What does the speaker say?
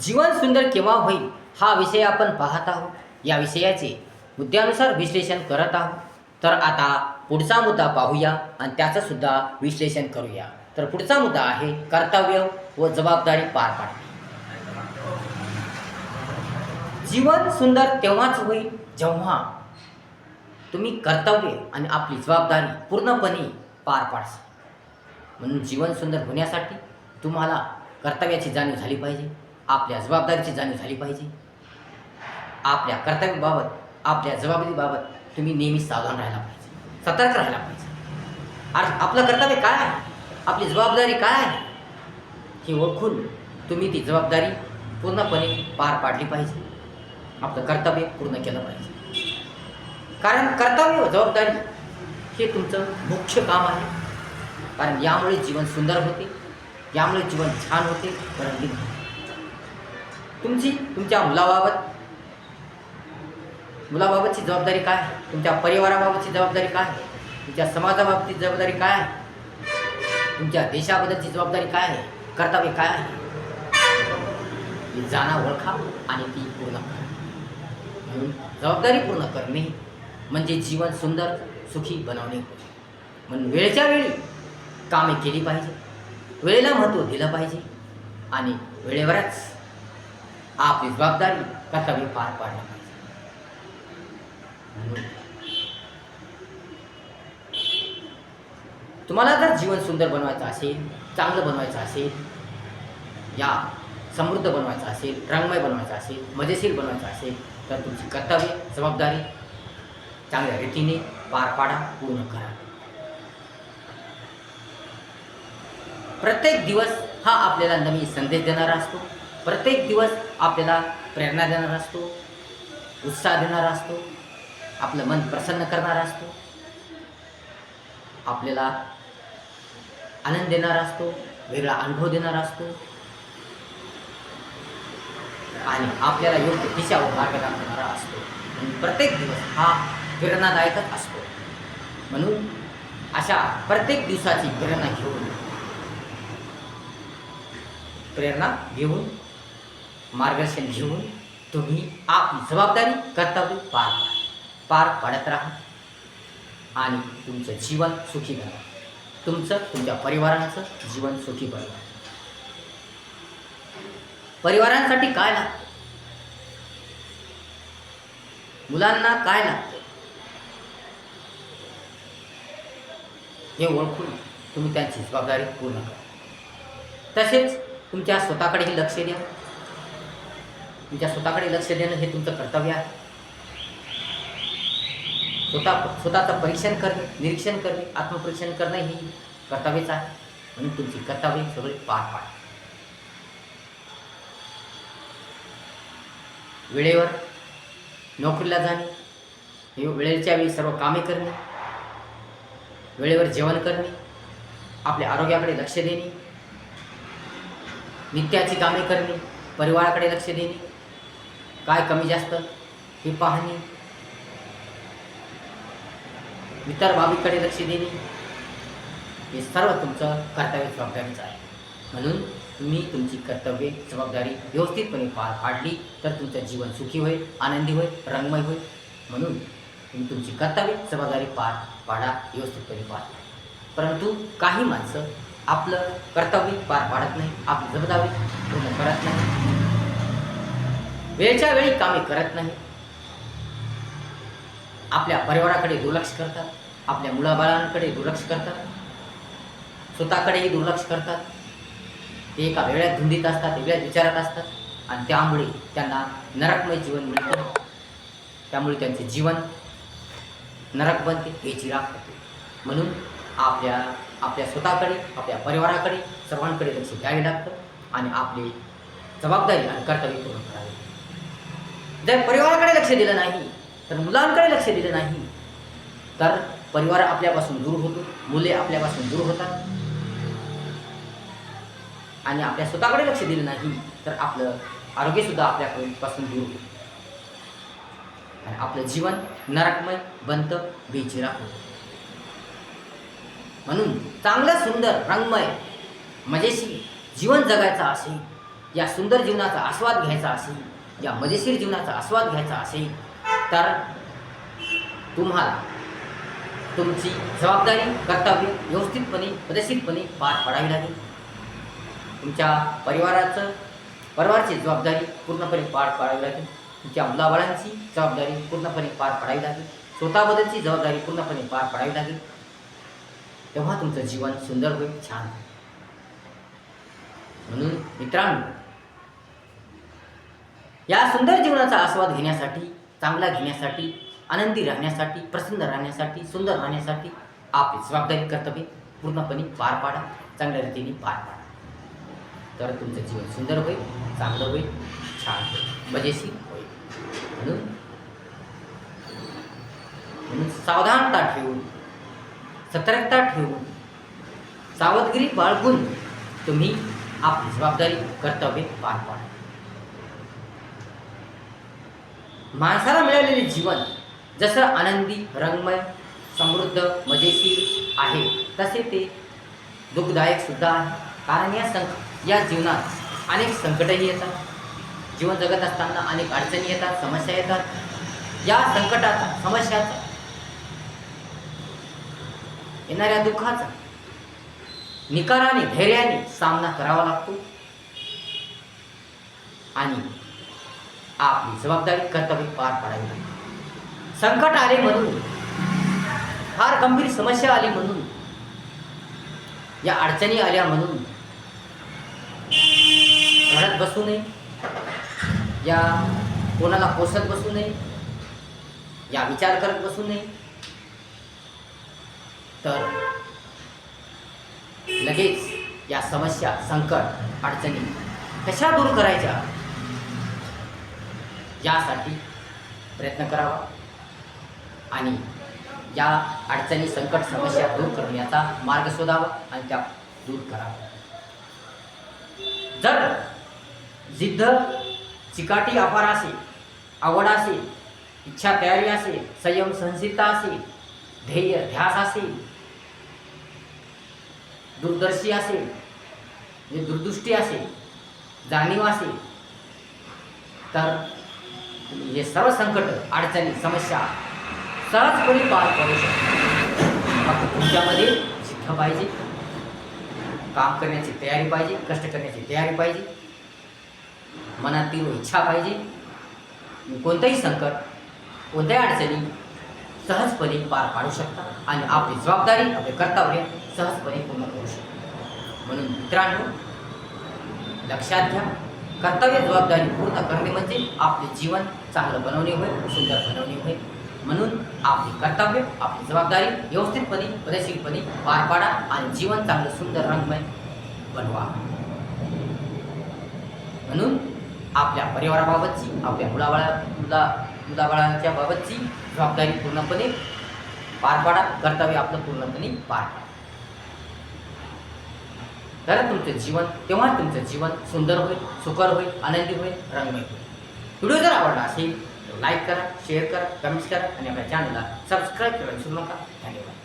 जीवन सुंदर केव्हा होईल हा विषय आपण पाहत आहोत. या विषयाचे मुद्द्यानुसार विश्लेषण करत आहोत. तर आता पुढचा मुद्दा पाहूया आणि त्याचं सुद्धा विश्लेषण करूया. तर पुढचा मुद्दा आहे कर्तव्य व जबाबदारी पार पाडणे. जीवन सुंदर तेव्हाच होईल जेव्हा तुम्ही कर्तव्य आणि आपली जबाबदारी पूर्णपणे पार पाडसाल. म्हणून जीवन सुंदर होण्यासाठी तुम्हाला कर्तव्याची जाणीव झाली पाहिजे. आपल्या जबाबदारीची जाणीव झाली पाहिजे. आपल्या कर्तव्याबाबत आपल्या जबाबदारीबाबत तुम्ही नेहमी सावधान राहायला पाहिजे. सतर्क राहायला पाहिजे. आणि आपलं कर्तव्य काय आहे? आपली जबाबदारी काय आहे? ही ओळखून तुम्ही ती जबाबदारी पूर्णपणे पार पाडली पाहिजे. आपलं कर्तव्य पूर्ण केलं पाहिजे. कारण कर्तव्य व जबाबदारी हे तुमचं मुख्य काम आहे. कारण यामुळे जीवन सुंदर होते. यामुळे जीवन छान होते. परंतु होते तुमची तुमच्या मुलाबाबत? मुलाबाबतची जबाबदारी काय? आहे? तुमच्या परिवाराबाबतची जबाबदारी काय? आहे? तुमच्या समाजाबाबतची जबाबदारी काय? आहे तुमच्या देशाबद्दलची जबाबदारी काय? आहे कर्तव्य काय? आहे ही जाणा ओळखा आणि ती पूर्ण करा. म्हणून जबाबदारी पूर्ण करणे म्हणजे जीवन सुंदर सुखी बनवणे. म्हणून वेळच्या वेळी कामे केली पाहिजे. वेळेला महत्त्व दिलं पाहिजे. आणि वेळेवरच आपली जबाबदारी कर्तव्य पार पाडलं पाहिजे तुम्हाला जर जीवन सुंदर बनवायचं असेल चांगलं बनवायचं असेल या समृद्ध बनवायचं असेल रंगमय बनवायचं असेल मजेशीर बनवायचं असेल तर तुमची कर्तव्य जबाबदारी चांगल्या रीतीने पार पाडा पूर्ण करा. प्रत्येक दिवस हा आपल्याला नवीन संदेश देणारा असतो. प्रत्येक दिवस आपल्याला प्रेरणा देणारा असतो उत्साह देणारा असतो आपलं मन प्रसन्न करणारा असतो आपल्याला आनंद देणारा असतो वेगळा अनुभव देणारा असतो. आणि आपल्याला योग्य दिशा व मार्ग दाखवणारा असतो. म्हणून प्रत्येक दिवस हा प्रेरणादायकच असतो. म्हणून अशा प्रत्येक दिवसाची प्रेरणा घेऊन प्रेरणा घेऊन मार्गदर्शन घेऊन तुम्ही आपली जबाबदारी कर्तव्य पार पाडा पार पाडत राहा. आणि तुमचं जीवन सुखी करा. तुमचं तुमच्या परिवाराचं जीवन सुखी बनवा परिवारांसाठी काय लागतं? मुलांना काय लागतं? हे ओळखून तुम्ही त्यांची जबाबदारी पूर्ण करा. तसेच तुमच्या स्वतःकडेही लक्ष द्या. तुमच्या स्वतःकडे लक्ष देणं हे तुमचं कर्तव्य आहे. स्वतः स्वतःचं परीक्षण करणे निरीक्षण करणे आत्मपरीक्षण करणे ही कर्तव्यच आहे. म्हणून तुमची कर्तव्य सगळे पार पाड. वेळेवर नोकरीला जाणे हे वेळेच्या वेळी सर्व कामे करणे वेळेवर जेवण करणे आपल्या आरोग्याकडे लक्ष देणे नित्याची कामे करणे परिवाराकडे लक्ष देणे काय कमी जास्त? हे पाहणे. इतर बाबीकडे लक्ष देणे. हे सर्व तुमचं कर्तव्य जबाबदारीचं आहे. म्हणून तुम्ही तुमची कर्तव्ये जबाबदारी व्यवस्थितपणे पार पाडली तर तुमचं जीवन सुखी होईल आनंदी होईल रंगमय होईल. म्हणून तुम्ही तुमची कर्तव्य जबाबदारी पार पाडा व्यवस्थितपणे पार परंतु काही माणसं आपलं कर्तव्य पार पाडत नाही आपली जबाबदारी पूर्ण करत नाही. वेळच्या वेळी कामे करत नाही. आपल्या परिवाराकडे दुर्लक्ष करतात. आपल्या मुलाबाळांकडे दुर्लक्ष करतात. स्वतःकडेही दुर्लक्ष करतात. ते एका वेगळ्या धुंदीत असतात वेगळ्याच विचारात असतात आणि त्यामुळे त्यांना नरकमय जीवन मिळतं. त्यामुळे त्यांचे जीवन नरक बनते याची चिराग होते. म्हणून आपल्या आपल्या स्वतःकडे आपल्या परिवाराकडे सर्वांकडे लक्ष द्यावे लागतं आणि आपली जबाबदारी आणि कर्तव्य पूर्ण करावे जर परिवाराकडे लक्ष दिलं नाही तर मुलांकडे लक्ष दिलं नाही तर परिवार आपल्यापासून दूर होतो मुले आपल्यापासून दूर होतात. आणि आपल्या स्वतःकडे लक्ष दिलं नाही तर आपलं आरोग्यसुद्धा आपल्यापासून दूर होतं. आणि आपलं जीवन नरकमय बनतं बेचिरा होतं. म्हणून चांगलं सुंदर रंगमय मजेशी जीवन जगायचं असेल या सुंदर जीवनाचा आस्वाद घ्यायचा असेल या मजेशीर जीवनाचा आस्वाद घ्यायचा असेल तर तुम्हाला तुमची जबाबदारी कर्तव्य व्यवस्थितपणे पदशीरपणे पार पाडावी लागेल. तुमच्या परिवाराचं परिवारची जबाबदारी पूर्णपणे पार पाडावी लागेल. तुमच्या मुलाबाळांची जबाबदारी पूर्णपणे पार पाडावी लागेल. स्वतःबद्दलची जबाबदारी पूर्णपणे पार पाडावी लागेल. तेव्हा तुमचं जीवन सुंदर होईल छान होईल. म्हणून मित्रांनो या सुंदर जीवनाचा आस्वाद घेण्यासाठी चांगला घेण्यासाठी आनंदी राहण्यासाठी प्रसन्न राहण्यासाठी सुंदर राहण्यासाठी आपली जबाबदारी कर्तव्य पूर्णपणे पार पाडा चांगल्या रीतीने पार पाडा. तर तुमचं जीवन सुंदर होईल चांगलं होईल छान होईल मजेशीर होईल. म्हणून म्हणून सावधानता ठेवून सतर्कता ठेवून सावधगिरी बाळगून तुम्ही आपली जबाबदारी कर्तव्य पार पाडा. माणसाला मिळालेले जीवन जसं आनंदी रंगमय समृद्ध मजेशीर आहे तसे ते दुःखदायक सुद्धा आहे. कारण या संक या जीवनात अनेक संकटही येतात. जीवन जगत असताना अनेक अडचणी येतात समस्या येतात. या संकटाचा समस्याचा येणाऱ्या दुःखाचा निकाराने धैर्याने सामना करावा लागतो. आणि आपली जबाबदारी कर्तव्य पार पाडावी लागते संकट आले म्हणून फार गंभीर समस्या आली म्हणून या अडचणी आल्या म्हणून घरात बसू नये या कोणाला पोसत बसू नये या विचार करत बसू नये तर लगेच या समस्या संकट अडचणी कशा दूर करायच्या? यासाठी प्रयत्न करावा आणि या अडचणी संकट समस्या दूर करण्याचा मार्ग शोधावा आणि त्या दूर करावा. जर जिद्द चिकाटी अपार असेल आवड असेल इच्छा तयारी असेल संयम संसिद्धता असेल ध्येय ध्यास असेल दूरदर्शी असेल म्हणजे दूरदृष्टी असेल जाणीव असेल तर तुम्ही हे सर्व संकट अडचणी समस्या सहजपणे पार करू शकता फक्त तुमच्यामध्ये जिद्द पाहिजे काम करण्याची तयारी पाहिजे कष्ट करण्याची तयारी पाहिजे मनात तीव्र इच्छा पाहिजे. कोणतंही संकट कोणत्याही अडचणी सहजपणे पार पाडू शकता आणि आपली जबाबदारी आपले कर्तव्य सहजपणे पूर्ण करू शकता. म्हणून मित्रांनो लक्षात घ्या. कर्तव्य जबाबदारी पूर्ण करणे म्हणजे आपले जीवन चांगलं बनवणे होय सुंदर बनवणे होय. म्हणून आपली कर्तव्य आपली जबाबदारी व्यवस्थितपणे पदशीरपणे पार पाडा आणि जीवन चांगलं सुंदर रंगमय बनवा. म्हणून आपल्या परिवाराबाबतची आपल्या मुलाबाळा मुला मुलाबाळांच्या बाबतची जबाबदारी पूर्णपणे पार पाडा कर्तव्य आपलं पूर्णपणे पार पाडा. तर तुमचं जीवन तेव्हा तुमचं जीवन सुंदर होईल सुकर होईल आनंदी होईल रंगमय होईल. व्हिडिओ जर आवडला असेल तर लाईक करा शेअर करा कमेंट्स करा आणि आपल्या चॅनलला सबस्क्राईब करायला विसरू नका. धन्यवाद.